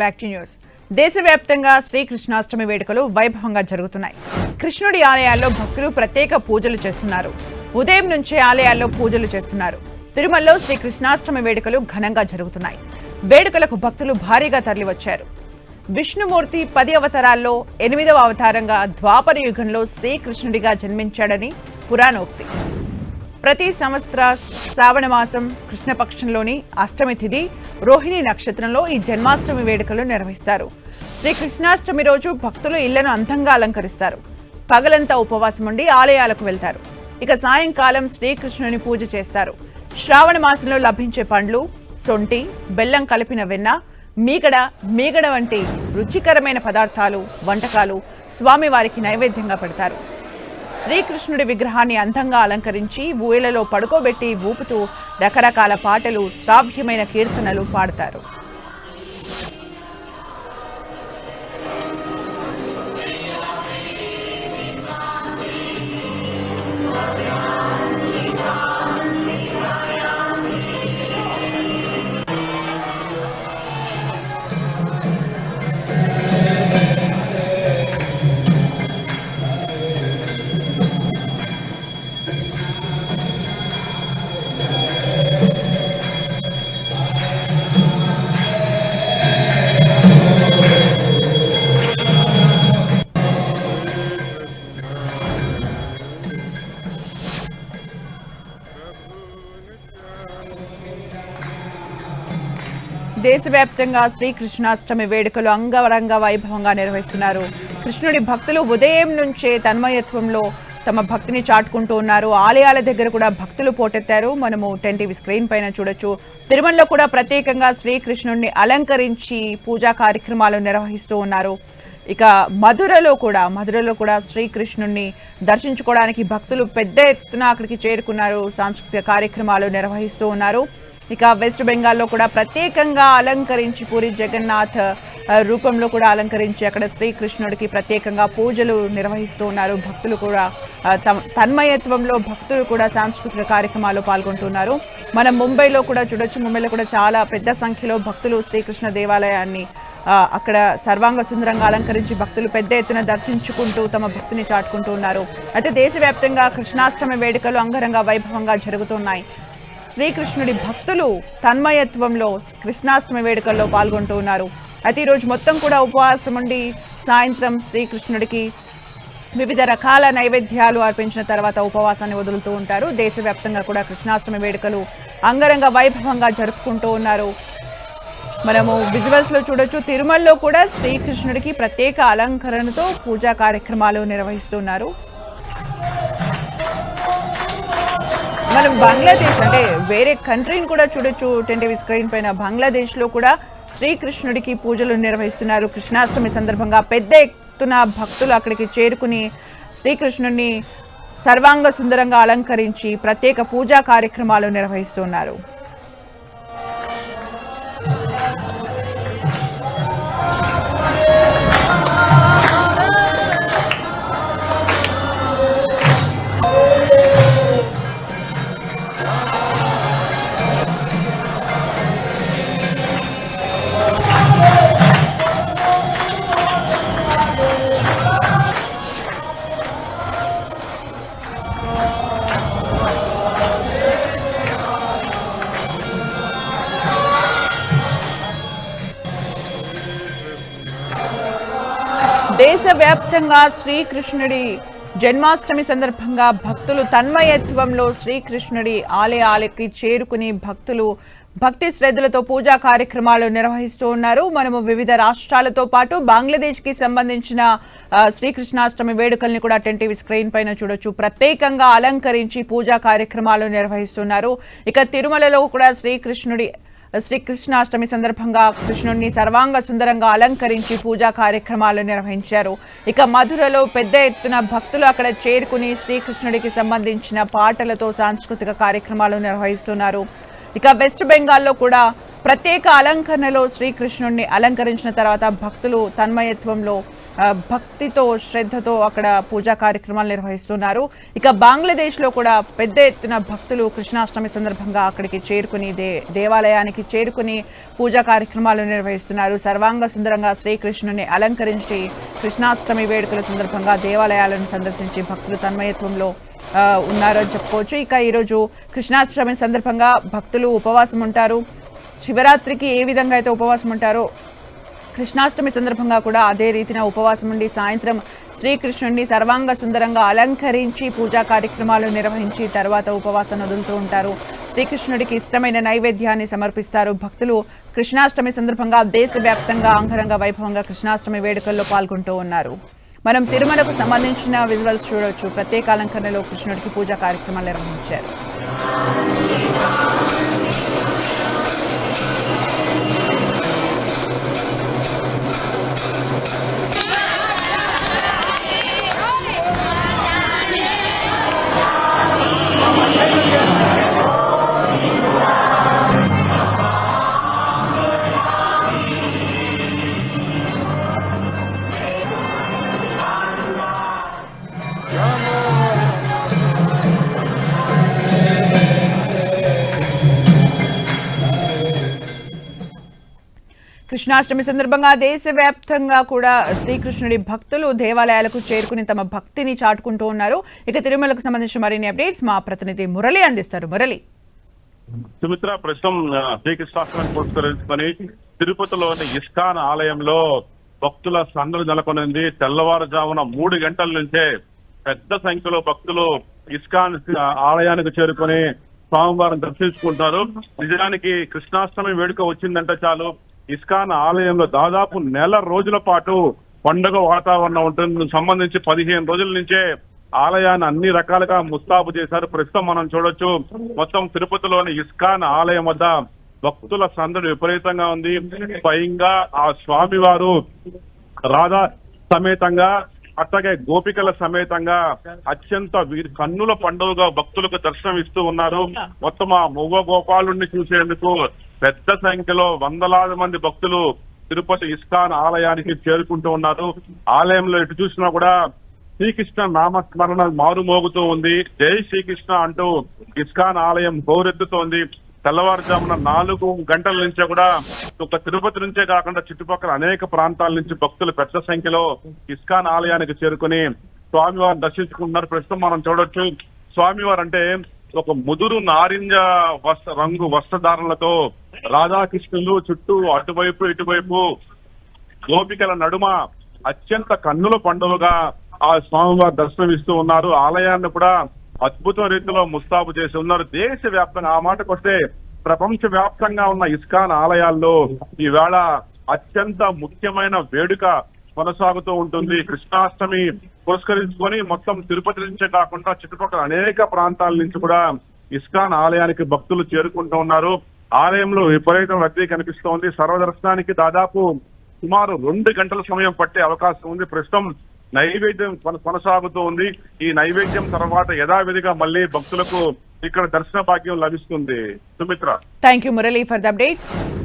Back to news. దేశవ్యాప్తంగా శ్రీకృష్ణాష్టమి వేడుకలు వైభవంగా జరుగుతున్నాయి. కృష్ణుడి ఆలయాల్లో భక్తులు ప్రత్యేక పూజలు చేస్తున్నారు. ఉదయం నుంచే ఆలయాల్లో పూజలు చేస్తున్నారు. తిరుమలలో శ్రీకృష్ణాష్టమి వేడుకలు ఘనంగా జరుగుతున్నాయి. వేడుకలకు భక్తులు భారీగా తరలివచ్చారు. విష్ణుమూర్తి పది అవతారాల్లో ఎనిమిదవ అవతారంగా ద్వాపర యుగంలో శ్రీకృష్ణుడిగా జన్మించాడని పురాణోక్తి. ప్రతి సంవత్సర శ్రావణ మాసం కృష్ణపక్షంలోని అష్టమి తిథి రోహిణి నక్షత్రంలో ఈ జన్మాష్టమి వేడుకలు నిర్వహిస్తారు. శ్రీ కృష్ణాష్టమి రోజు భక్తులు ఇళ్ళను అందంగా అలంకరిస్తారు. పగలంతా ఉపవాసం ఉండి ఆలయాలకు వెళ్తారు. ఇక సాయంకాలం శ్రీకృష్ణుని పూజ చేస్తారు. శ్రావణ మాసంలో లభించే పండ్లు సొంటి బెల్లం కలిపిన వెన్న మీగడ మీగడ వంటి రుచికరమైన పదార్థాలు వంటకాలు స్వామివారికి నైవేద్యంగా పెడతారు. శ్రీకృష్ణుడి విగ్రహాన్ని అందంగా అలంకరించి ఊయలలో పడుకోబెట్టి ఊపుతూ రకరకాల పాటలు శ్రావ్యమైన కీర్తనలు పాడతారు. దేశవ్యాప్తంగా శ్రీకృష్ణాష్టమి వేడుకలు అంగవరంగ వైభవంగా నిర్వహిస్తున్నారు. కృష్ణుడి భక్తులు ఉదయం నుంచే తన్మయత్వంలో తమ భక్తిని చాటుకుంటూ ఉన్నారు. ఆలయాల దగ్గర కూడా భక్తులు పోటెత్తారు. మనము టెన్ టీవీ స్క్రీన్ పైన చూడొచ్చు. తిరుమలలో కూడా ప్రత్యేకంగా శ్రీకృష్ణుడిని అలంకరించి పూజా కార్యక్రమాలు నిర్వహిస్తూ ఉన్నారు. ఇక మధురలో కూడా మధురలో కూడా శ్రీకృష్ణుణ్ణి దర్శించుకోవడానికి భక్తులు పెద్ద ఎత్తున అక్కడికి చేరుకున్నారు. సాంస్కృతిక కార్యక్రమాలు నిర్వహిస్తూ ఉన్నారు. ఇక వెస్ట్ బెంగాల్లో కూడా ప్రత్యేకంగా అలంకరించి పూరి జగన్నాథ్ రూపంలో కూడా అలంకరించి అక్కడ శ్రీకృష్ణుడికి ప్రత్యేకంగా పూజలు నిర్వహిస్తూ ఉన్నారు. భక్తులు కూడా తన్మయత్వంలో భక్తులు కూడా సాంస్కృతిక కార్యక్రమాల్లో పాల్గొంటున్నారు. మనం ముంబైలో కూడా చూడొచ్చు ముంబైలో కూడా చాలా పెద్ద సంఖ్యలో భక్తులు శ్రీకృష్ణ దేవాలయాన్ని అక్కడ సర్వాంగ సుందరంగా అలంకరించి భక్తులు పెద్ద ఎత్తున దర్శించుకుంటూ తమ భక్తిని చాటుకుంటూ ఉన్నారు. అయితే దేశవ్యాప్తంగా కృష్ణాష్టమి వేడుకలు అంగరంగ వైభవంగా జరుగుతున్నాయి. శ్రీకృష్ణుడి భక్తులు తన్మయత్వంలో కృష్ణాష్టమి వేడుకల్లో పాల్గొంటూ ఉన్నారు. అయితే ఈరోజు మొత్తం కూడా ఉపవాసం ఉండి సాయంత్రం శ్రీకృష్ణుడికి వివిధ రకాల నైవేద్యాలు అర్పించిన తర్వాత ఉపవాసాన్ని వదులుతూ ఉంటారు. దేశవ్యాప్తంగా కూడా కృష్ణాష్టమి వేడుకలు అంగరంగ వైభవంగా జరుపుకుంటూ ఉన్నారు. మనము విజువల్స్లో చూడొచ్చు. తిరుమలలో కూడా శ్రీకృష్ణుడికి ప్రత్యేక అలంకరణతో పూజా కార్యక్రమాలు నిర్వహిస్తున్నారు మనం బంగ్లాదేశ్ అంటే వేరే కంట్రీని కూడా చూడొచ్చు. టెంటీవీ స్క్రీన్ పైన బంగ్లాదేశ్లో కూడా శ్రీకృష్ణుడికి పూజలు నిర్వహిస్తున్నారు. కృష్ణాష్టమి సందర్భంగా పెద్ద ఎత్తున భక్తులు అక్కడికి చేరుకుని శ్రీకృష్ణుడిని సర్వాంగ సుందరంగా అలంకరించి ప్రత్యేక పూజా కార్యక్రమాలు నిర్వహిస్తున్నారు. దేశవ్యాప్తంగా శ్రీకృష్ణుడి జన్మాష్టమి సందర్భంగా భక్తులు తన్మయత్వంలో శ్రీకృష్ణుడి ఆలయాలకి చేరుకుని భక్తులు భక్తి శ్రద్ధలతో పూజా కార్యక్రమాలు నిర్వహిస్తూ ఉన్నారు. మనము వివిధ రాష్ట్రాలతో పాటు బంగ్లాదేశ్కి సంబంధించిన శ్రీకృష్ణాష్టమి వేడుకల్ని కూడా టెన్ టీవీ స్క్రీన్ పైన చూడొచ్చు. ప్రత్యేకంగా అలంకరించి పూజా కార్యక్రమాలు నిర్వహిస్తున్నారు. ఇక తిరుమలలో కూడా శ్రీకృష్ణుడి శ్రీకృష్ణాష్టమి సందర్భంగా కృష్ణుడిని సర్వాంగ సుందరంగా అలంకరించి పూజా కార్యక్రమాలు నిర్వహించారు. ఇక మధురలో పెద్ద ఎత్తున భక్తులు అక్కడ చేరుకుని శ్రీకృష్ణుడికి సంబంధించిన పాటలతో సాంస్కృతిక కార్యక్రమాలు నిర్వహిస్తున్నారు. ఇక వెస్ట్ బెంగాల్లో కూడా ప్రత్యేక అలంకరణలో శ్రీకృష్ణుడిని అలంకరించిన తర్వాత భక్తులు తన్మయత్వంలో భక్తితో శ్రద్ధతో అక్కడ పూజా కార్యక్రమాలు నిర్వహిస్తున్నారు. ఇక బంగ్లాదేశ్లో కూడా పెద్ద ఎత్తున భక్తులు కృష్ణాష్టమి సందర్భంగా అక్కడికి చేరుకుని దే దేవాలయానికి చేరుకుని పూజా కార్యక్రమాలు నిర్వహిస్తున్నారు. సర్వాంగ సుందరంగా శ్రీకృష్ణుని అలంకరించి కృష్ణాష్టమి వేడుకల సందర్భంగా దేవాలయాలను సందర్శించి భక్తులు తన్మయత్వంలో ఉన్నారని చెప్పుకోవచ్చు. ఇక ఈరోజు కృష్ణాష్టమి సందర్భంగా భక్తులు ఉపవాసం ఉంటారు శివరాత్రికి ఏ విధంగా అయితే ఉపవాసం ఉంటారో కృష్ణాష్టమి సందర్భంగా కూడా అదే రీతిన ఉపవాసం ఉండి సాయంత్రం శ్రీకృష్ణుడిని సర్వాంగ సుందరంగా అలంకరించి పూజా కార్యక్రమాలు నిర్వహించి తర్వాత ఉపవాసం వదులుతూ ఉంటారు. శ్రీకృష్ణుడికి ఇష్టమైన నైవేద్యాన్ని సమర్పిస్తారు. భక్తులు కృష్ణాష్టమి సందర్భంగా దేశవ్యాప్తంగా అంగరంగ వైభవంగా కృష్ణాష్టమి వేడుకల్లో పాల్గొంటూ ఉన్నారు. మనం తిరుమలకు సంబంధించిన విజువల్స్ చూడవచ్చు ప్రత్యేక అలంకరణలో కృష్ణుడికి పూజా కార్యక్రమాలు నిర్వహించారు. కృష్ణాష్టమి సందర్భంగా దేశవ్యాప్తంగా కూడా శ్రీకృష్ణుడి భక్తులు దేవాలయాలకు చేరుకుని తమ భక్తిని చాటుకుంటూ ఉన్నారు. ఇక తిరుమలకు సంబంధించిన మరిన్ని అప్డేట్స్ మా ప్రతినిధి మురళి అందిస్తారు. మురళి. సుమిత్ర ప్రస్తుతం ఆ, శ్రీకృష్ణాష్టమిని పురస్కరించుకొని తిరుపతిలోని ఇస్కాన్ ఆలయంలో భక్తుల సందడి నెలకొనింది. తెల్లవారుజామున మూడు గంటల నుంచే పెద్ద సంఖ్యలో భక్తులు ఇస్కాన్ ఆలయానికి చేరుకొని స్వామివారిని దర్శించుకుంటారు నిజానికి కృష్ణాష్టమి వేడుక వచ్చిందంటే చాలు. ఇస్కాన్ ఆలయంలో దాదాపు నెల రోజుల పాటు పండుగ వాతావరణం ఉంటుంది. సంబంధించి పదిహేను రోజుల నుంచే ఆలయాన్ని అన్ని రకాలుగా ముస్తాబు చేశారు. ప్రస్తుతం మనం చూడొచ్చు మొత్తం తిరుపతిలోని ఇస్కాన్ ఆలయం వద్ద భక్తుల సందడి విపరీతంగా ఉంది. స్వయంగా ఆ స్వామివారు రాధా సమేతంగా అట్లాగే గోపికల సమేతంగా అత్యంత వీరి కన్నుల పండుగగా భక్తులకు దర్శనం ఇస్తూ ఉన్నారు. మొత్తం ఆ మొగ గోపాలు చూసేందుకు పెద్ద సంఖ్యలో వందలాది మంది భక్తులు తిరుపతి ఇస్కాన్ ఆలయానికి చేరుకుంటూ ఉన్నారు. ఆలయంలో ఎటు చూసినా కూడా శ్రీకృష్ణ నామస్మరణ మారుమోగుతూ ఉంది. జై శ్రీకృష్ణ అంటూ ఇస్కాన్ ఆలయం హోరెత్తుతోంది. తెల్లవారుజామున నాలుగు గంటల నుంచే కూడా ఒక తిరుపతి నుంచే కాకుండా చుట్టుపక్కల అనేక ప్రాంతాల నుంచి భక్తులు పెద్ద సంఖ్యలో ఇస్కాన్ ఆలయానికి చేరుకుని స్వామివారిని దర్శించుకుంటున్నారు. ప్రస్తుతం మనం చూడొచ్చు. స్వామివారు అంటే ఒక ముదురు నారింజ వస్త్ర రంగు వస్త్రధారణలతో రాధాకృష్ణులు చుట్టూ అటువైపు ఇటువైపు గోపికల నడుమ అత్యంత కన్నుల పండుగగా ఆ స్వామివారు దర్శనమిస్తూ ఉన్నారు. ఆలయాన్ని కూడా అద్భుత రీతిలో ముస్తాబు చేసి ఉన్నారు. దేశ వ్యాప్తంగా ఆ మాటకు వస్తే ప్రపంచ వ్యాప్తంగా ఉన్న ఇస్కాన్ ఆలయాల్లో ఈవేళ అత్యంత ముఖ్యమైన వేడుక కొనసాగుతూ ఉంటుంది. కృష్ణాష్టమి పురస్కరించుకొని మొత్తం తిరుపతి నుంచే కాకుండా చుట్టుపక్కల అనేక ప్రాంతాల నుంచి కూడా ఇస్కాన్ ఆలయానికి భక్తులు చేరుకుంటూ ఉన్నారు. ఆలయంలో విపరీతం రద్దీ కనిపిస్తోంది. సర్వదర్శనానికి దాదాపు సుమారు రెండు గంటల సమయం పట్టే అవకాశం ఉంది. ప్రస్తుతం నైవేద్యం కొన- కొనసాగుతూ ఉంది. ఈ నైవేద్యం తర్వాత యథావిధిగా మళ్ళీ భక్తులకు ఇక్కడ దర్శన భాగ్యం లభిస్తుంది. Sumitra. Thank you Murali for the updates